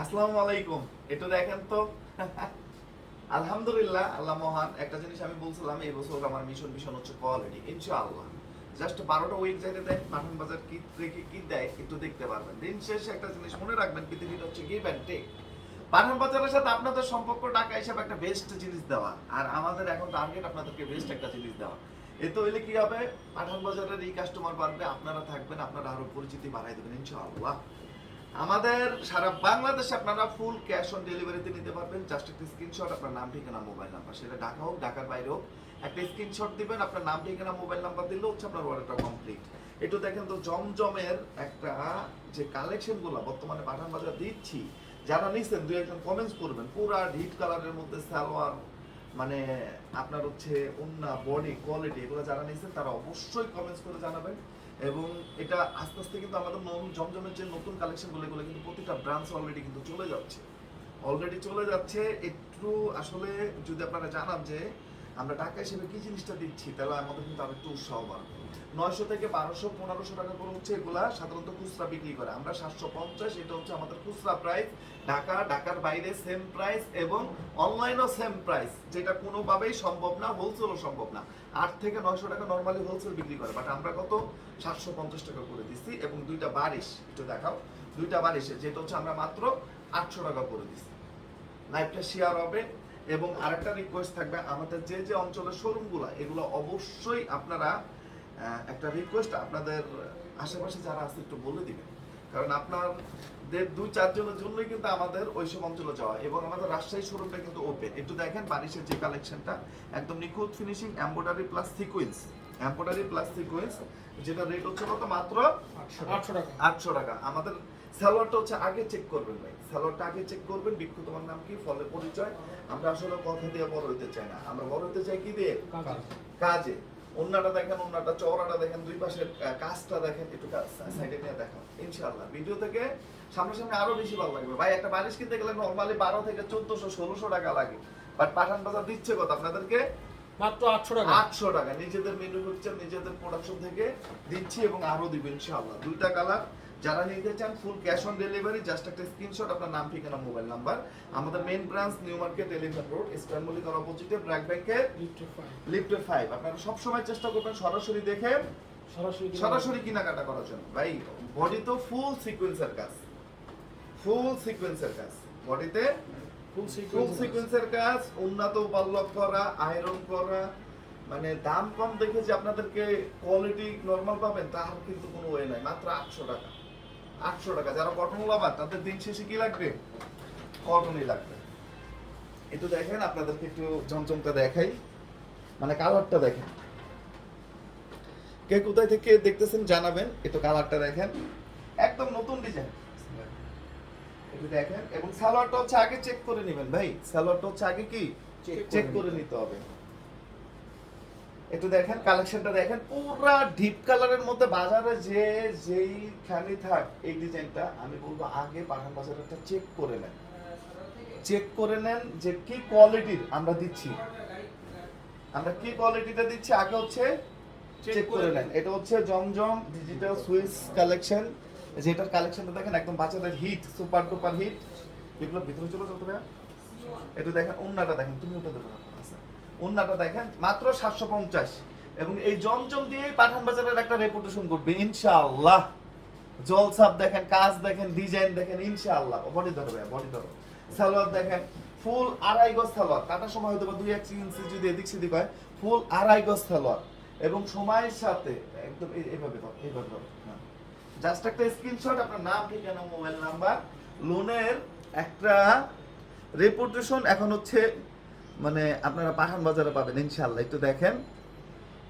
আসসালামু আলাইকুম। একটু দেখেন তো। আলহামদুলিল্লাহ, আল্লাহ মহান। একটা জিনিস আমি বলছিলাম, এই বছর আমার মিশন মিশন হচ্ছে কোয়ালিটি ইনশাআল্লাহ। জাস্ট বারোটা উইক যাইতে দেয় বাজার কি রেখে কি দেয়, একটু দেখতে পারবেন। দিন শেষে একটা জিনিস মনে রাখবেন পৃথিবীটা হচ্ছে গিভ অ্যান্ড টেক পাঠান বাজারের সাথে আপনাদের সম্পর্ক টাকা হিসাবে একটা বেস্ট জিনিস দেওয়া। আর আমাদের এখন টার্গেট আপনাদেরকে বেস্ট একটা জিনিস দেওয়া। এতে হইলে কি হবে? পাঠান বাজারের এই কাস্টমার বাড়বে, আপনারা থাকবেন, আপনারা আরও পরিচিতি বাড়াই দেবেন, ইনশাআল্লাহ। আমাদের সারা বাংলাদেশে আপনারা ফুল ক্যাশ অন ডেলিভারিতে নিতে পারবেন। জাস্ট একটা স্ক্রিনশট আপনার নাম, ঠিকানা মোবাইল নাম্বার সেটা ঢাকা হোক, ঢাকার বাইরে হোক, একটা স্ক্রিনশট দিবেন, আপনার নাম, ঠিকানা মোবাইল নাম্বার দিলেও হচ্ছে আপনার অর্ডারটা কমপ্লিট একটু দেখেন তো জমজমের একটা যে কালেকশনগুলো বর্তমানে পাঠান বাজার দিচ্ছি, যারা নিচ্ছেন দুই একজন কমেন্টস করবেন, পুরা ডিপ কালারের মধ্যে সালোয়ার মানে আপনার হচ্ছে অন্য বডি কোয়ালিটি এগুলো যারা নিচ্ছেন তারা অবশ্যই কমেন্টস করে জানাবেন। এবং এটা আস্তে আস্তে কিন্তু আমাদের নতুন জমজমের যে নতুন কালেকশনগুলো এগুলো কিন্তু প্রতিটা ব্রাঞ্চ অলরেডি কিন্তু চলে যাচ্ছে। অলরেডি চলে যাচ্ছে, একটু আসলে যদি আপনারা জানান যে আমরা টাকা হিসেবে কি জিনিসটা দিচ্ছি? তাহলে আমাদের কিন্তু আরও একটু উৎসাহ বাড়বে। নয়শো থেকে বারোশো, পনেরোশো টাকা করে হচ্ছে এগুলা সাধারণত খুচরা বিক্রি করে। আমরা সাতশো পঞ্চাশ, এটা হচ্ছে আমাদের খুচরা প্রাইস ঢাকা, ঢাকার বাইরে সেম প্রাইস এবং অনলাইনও সেম প্রাইস যেটা কোনোভাবেই সম্ভব না হোলসেলও সম্ভব না। আট থেকে নয়শো টাকা নর্মালি হোলসেল বিক্রি করে। বাট আমরা কত? সাতশো পঞ্চাশ টাকা করে দিচ্ছি এবং দুইটা বারিশ, একটু দেখাও। দুইটা বারিশে যেটা হচ্ছে আমরা মাত্র আটশো টাকা করে দিচ্ছি। লাইভটা শেয়ার হবে। এবং আরেকটা রিকোয়েস্ট থাকবে আমাদের যে যে অঞ্চলের শোরুমগুলো এগুলো অবশ্যই আপনারা একটা রিকোয়েস্ট আপনাদের আশেপাশে যারা আছে একটু বলে দিবেন। কারণ আপনাদের দুই চারজনের জন্যই কিন্তু আমাদের ওইসব অঞ্চলে যাওয়া এবং আমাদের রাজশাহী শোরুমটা কিন্তু ওপেন একটু দেখেন বারিশের যে কালেকশনটা একদম নিখুঁত finishing embroidery plus sequence embroidery plus sequence যেটা রেট হচ্ছে কত? মাত্র আটশো টাকা। আটশো টাকা। আমাদের স্যালোয়ারটা হচ্ছে আগে চেক করবেন ভাই। স্যালোয়ারটা আগে চেক করবেন বিক্ষু তোমার নাম কি ফলে পরিচয়। আমরা আসলে কথা দিয়ে বড় চাই না। আমরা বড় চাই কি দিয়ে? কাজে। অন্যটা দেখেন অন্যটা চওড়াটা দেখেন দুই পাশের কাজটা দেখেন একটু সাইডে নিয়ে দেখান ভিডিও থেকে সামনাসামনি আরও বেশি ভালো লাগবে। ভাই একটা বালিশ কিনতে গেলে নর্মালি বারো থেকে চোদ্দশো ষোলোশো টাকা লাগে। বাট পাঠান বাজার দিচ্ছে আপনাদেরকে? মাত্র আটশো টাকা। আটশো টাকা। নিজেদের ম্যানুফ্যাকচার নিজেদের প্রোডাকশন থেকে দিচ্ছি এবং আরও দিব ইনশাআল্লাহ। দুইটা কালার যারা নিতে চান full cash on delivery just একটা স্ক্রিনশট আপনার নাম ঠিকানা মোবাইল নাম্বার আমাদের main branch new market elephant road eastern মল্লিকার অপোজিটে ব্র্যাক ব্যাংকের লিফটের ফাইভ আপনারা সবসময় চেষ্টা করবেন সরাসরি দেখে সরাসরি কিনা- সরাসরি কেনাকাটা করার জন্য। ভাই বডি তো ফুল সিকোয়েন্সের কাজ। ফুল সিকোয়েন্সের কাজ। বডিতে ফুল ফুল সিকোয়েন্স সিকোয়েন্সের কাজ। উন্নত ওভারলক করা আয়রন করা মানে দাম কম দেখে যে আপনাদেরকে কোয়ালিটি নরমাল পাবেন তার কিন্তু কোনো ওয়ে নাই। মাত্র আটশো টাকা। আটশো টাকা যারা কটন লাভার তাদের দিন শেষে কি লাগবে? কটনই লাগবে। একটু দেখেন আপনাদেরকে একটু জমজমটা দেখাই। মানে কালারটা দেখেন। কে কোথায় থেকে দেখতেছেন জানাবেন। একটু কালারটা দেখেন। একদম নতুন ডিজাইন একটু দেখেন। এবং সালোয়ারটা হচ্ছে আগে চেক করে নেবেন ভাই। সালোয়ারটা হচ্ছে আগে কি? চেক করে নিতে হবে। একটু দেখেন কালেকশনটা দেখেন পুরা ডিপ কালারের মধ্যে বাজারে যে যেই খানি থাক এই ডিজাইনটা আমি বলব আগে পাঠান বাজারটা চেক করে নেন। চেক করে নেন যে কি কোয়ালিটির আমরা দিচ্ছি। আমরা কি কোয়ালিটিটা দিচ্ছি আগে হচ্ছে চেক করে নেন। এটা হচ্ছে জমজম ডিজিটাল সুইস কালেকশন যেটার কালেকশনটা দেখেন একদম বাচ্চাদের হিট সুপার ডুপার হিট এগুলো ভিতরে চলে যেতে হবে এটা দেখেন অন্যটা দেখেন তুমি ওটা দেখো। অন্যটা দেখেন মাত্র সাতশো পঞ্চাশ। এবং এই জমজম দিয়েই পাঠান বাজারের একটা রেপুটেশন করবে, ইনশাআল্লাহ। জলসাপ দেখেন, কাজ দেখেন ডিজাইন দেখেন, ইনশাআল্লাহ। বডি ধরো ভাইয়া বডি ধরো। সালোয়ার দেখেন ফুল আড়াই গজ সালোয়ার। কাটার সময় হয়তো দুই, এক ইঞ্চি যদি এদিক সেদিক হয় ফুল আড়াই গজ সালোয়ার। এবং সময়ের সাথে, একদম এই- এইভাবে এইভাবে জাস্ট একটা স্ক্রিনশট আপনার নাম, ঠিকানা মোবাইল নাম্বার লোনের একটা রেপুটেশন এখন হচ্ছে মানে আপনারা পাঠান বাজারে পাবেন ইনশাল্লাহ একটু দেখেন।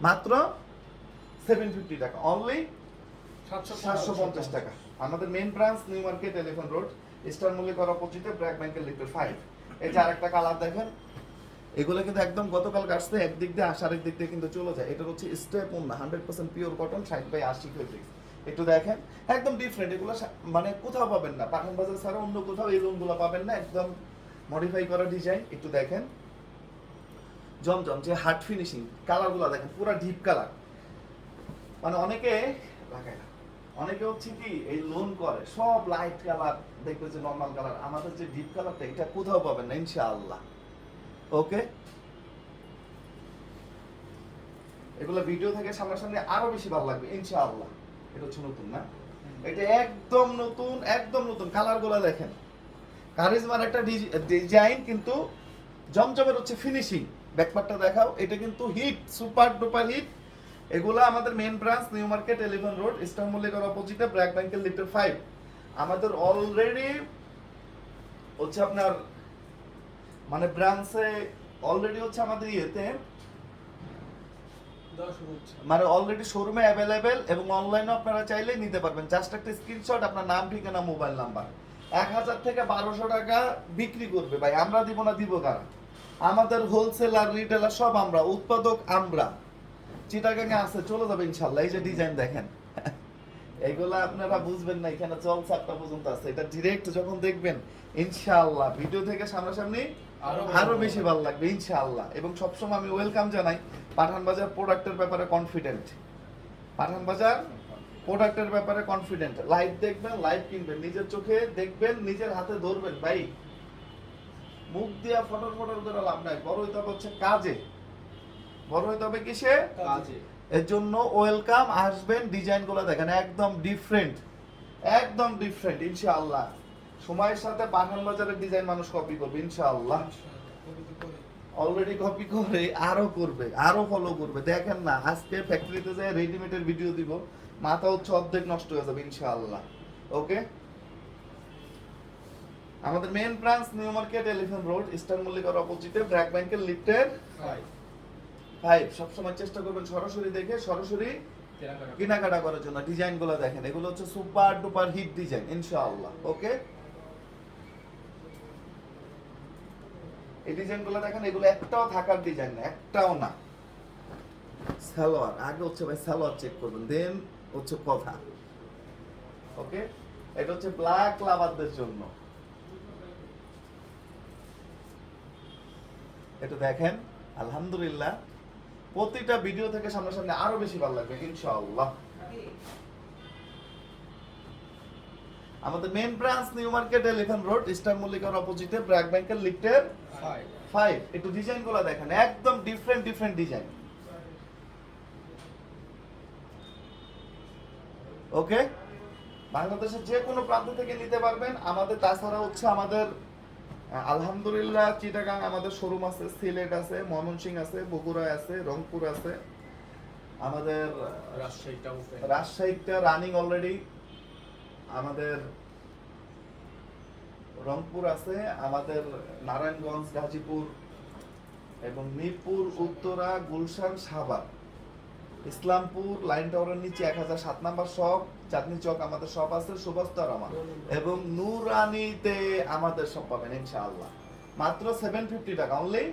মাত্র সেভেন ফিফটি টাকা। অনলি সাতশো পঞ্চাশ। টাকা। আমাদের main branch new market elephant road eastern মল্লিকার অপোজিটে ব্র্যাক ব্যাংকের লিটার ফাইভ এই যে আরেকটা কালার দেখেন এগুলো কিন্তু একদম গতকাল কাটছে একদিক দিয়ে আসা আরেক দিক দিয়ে কিন্তু চলে যায়। এটা হচ্ছে স্টেপ না হান্ড্রেড পার্সেন্ট পিওর কটন ষাট বাই আশি ফেব্রিক্স একটু দেখেন একদম ডিফারেন্ট এগুলো মানে কোথাও পাবেন না। পাঠান বাজার ছাড়া অন্য কোথাও এই রুমগুলো পাবেন না। একদম মডিফাই করা ডিজাইন একটু দেখেন। জমজম, যে হার্ড ফিনিশিং কালারগুলো দেখেন, পুরো ডিপ কালার মানে অনেকে লাগায় না। অনেকে হচ্ছে কি, এই লোন করে, সব লাইট কালার দেখবে যে নর্মাল কালার আমাদের যে ডিপ কালারটা এটা কোথাও পাবেন না, ইনশাআল্লাহ। ওকে এগুলো ভিডিও থেকে সামনাসামনি আরও বেশি ভালো লাগবে, ইনশাআল্লাহ। এটা হচ্ছে নতুন, না? এটা একদম নতুন একদম নতুন। কালারগুলো দেখেন। কারিজমার একটা ডিজাইন কিন্তু জমজমের হচ্ছে ফিনিশিং ব্যাকপার্টটা দেখাও এটা কিন্তু হিট সুপার ডুপার হিট এগুলো আমাদের main branch new market elephant road eastern মল্লিকার অপোজিটে ব্র্যাক ব্যাংকের লিটার ফাইভ আমাদের অলরেডি হচ্ছে আপনার মানে ব্রাঞ্চে অলরেডি হচ্ছে আমাদের ইয়েতে। মানে অলরেডি শোরুমে অ্যাভেলেবেল এবং অনলাইনে আপনারা চাইলেই নিতে পারবেন। জাস্ট একটা স্ক্রিনশট আপনার নাম ঠিকানা মোবাইল নাম্বার এক হাজার থেকে বারোশো টাকা বিক্রি করবে ভাই। আমরা দিব না দিব কারা? আমাদের হোলসেলার রিটেলার সব আমরা উৎপাদক আমরা। চিটাগাঙে আছে চলে যাবে ইনশাল্লাহ। এই যে ডিজাইন দেখেন। এইগুলা আপনারা বুঝবেন না এখানে জল চাপটা পর্যন্ত আছে। এটা ডিরেক্ট যখন দেখবেন ইনশাআল্লাহ ভিডিও থেকে সামনাসামনি আরও আরও বেশি ভালো লাগবে ইনশাআল্লাহ এবং সবসময় আমি ওয়েলকাম জানাই পাঠান বাজার প্রোডাক্টের ব্যাপারে কনফিডেন্ট পাঠান বাজার প্রোডাক্টের ব্যাপারে কনফিডেন্ট লাইভ দেখবেন লাইভ কিনবেন। নিজের চোখে দেখবেন নিজের হাতে ধরবেন। ভাই মুখ দিয়া ফটর ফটর করে লাভ নাই। বড় হইতে হবে হচ্ছে কাজে। বড় হইতে হবে কিসে? কাজে। এর জন্য ওয়েলকাম আসবেন ডিজাইনগুলো দেখেন একদম ডিফারেন্ট একদম ডিফারেন্ট ইনশাআল্লাহ। সময়ের সাথে পাঠান বাজারের ডিজাইন মানুষ কপি করবে ইনশাআল্লাহ। অলরেডি কপি করে আরও করবে আরও ফলো করবে। দেখেন না আজকে ফ্যাক্টরিতে যায় রেডিমেডের ভিডিও দিব মাথা হচ্ছে অর্ধেক নষ্ট হয়ে যাবে ইনশাআল্লাহ। ওকে আমাদের main branch new market elephant road eastern মল্লিকার অপোজিটে ব্র্যাক ব্যাংকের লিফটের. ফাইভ সবসময় চেষ্টা করবেন সরাসরি দেখে সরাসরি কেনাকাটা। করার। জন্য। ডিজাইনগুলো দেখেন। এগুলো হচ্ছে সুপার ডুপার হিট ডিজাইন ইনশাআল্লাহ। ওকে? এই ডিজাইনগুলো দেখেন এগুলো একটাও থাকার ডিজাইন না একটাও না। সালোয়ার। আগে হচ্ছে ভাই সালোয়ার চেক করবেন দেন হচ্ছে কথা। ওকে? এটা হচ্ছে ব্ল্যাক লাভারদের জন্য। এটা দেখেন। আলহামদুলিল্লাহ। প্রতিটা ভিডিও থেকে সামনাসামনি আরও বেশি ভালো লাগবে ইনশাআল্লাহ। আমাদের main branch new market elephant road eastern মল্লিকার অপোজিটে ব্র্যাক ব্যাংকের লিফটের. ফাইভ একটু ডিজাইনগুলো দেখেন একদম ডিফারেন্ট ডিফারেন্ট ডিজাইন ওকে বাংলাদেশের যে কোনো প্রান্ত থেকে নিতে পারবেন। আমাদের তাছাড়া হচ্ছে আমাদের আলহামদুলিল্লাহ চিটাগাং আমাদের শোরুম আছে সিলেট আছে ময়মনসিং আছে বগুড়া আছে রংপুর আছে। আমাদের রাজশাহীটা রানিং অলরেডি আমাদের রংপুর আছে আমাদের নারায়ণগঞ্জ গাজীপুর এবং মিরপুর উত্তরা গুলশান সাভার। ইসলামপুর লাইন টাওয়ারের নিচে এক হাজার সাত নাম্বার শপ চাঁদনি চক আমাদের শপ আছে সুবাস্তর আমার। এবং নুরানিতে আমাদের শপ পাবেন ইনশাআল্লাহ। মাত্র সেভেন ফিফটি টাকা অনলি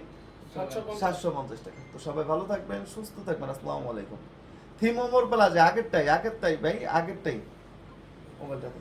সাতশো পঞ্চাশ। টাকা। তো সবাই ভালো থাকবেন সুস্থ থাকবেন আসসালামু আলাইকুম। থিম ওমর প্লাজা আগেরটাই আগেরটাই ভাই আগেরটাই। মোবাইলটাতে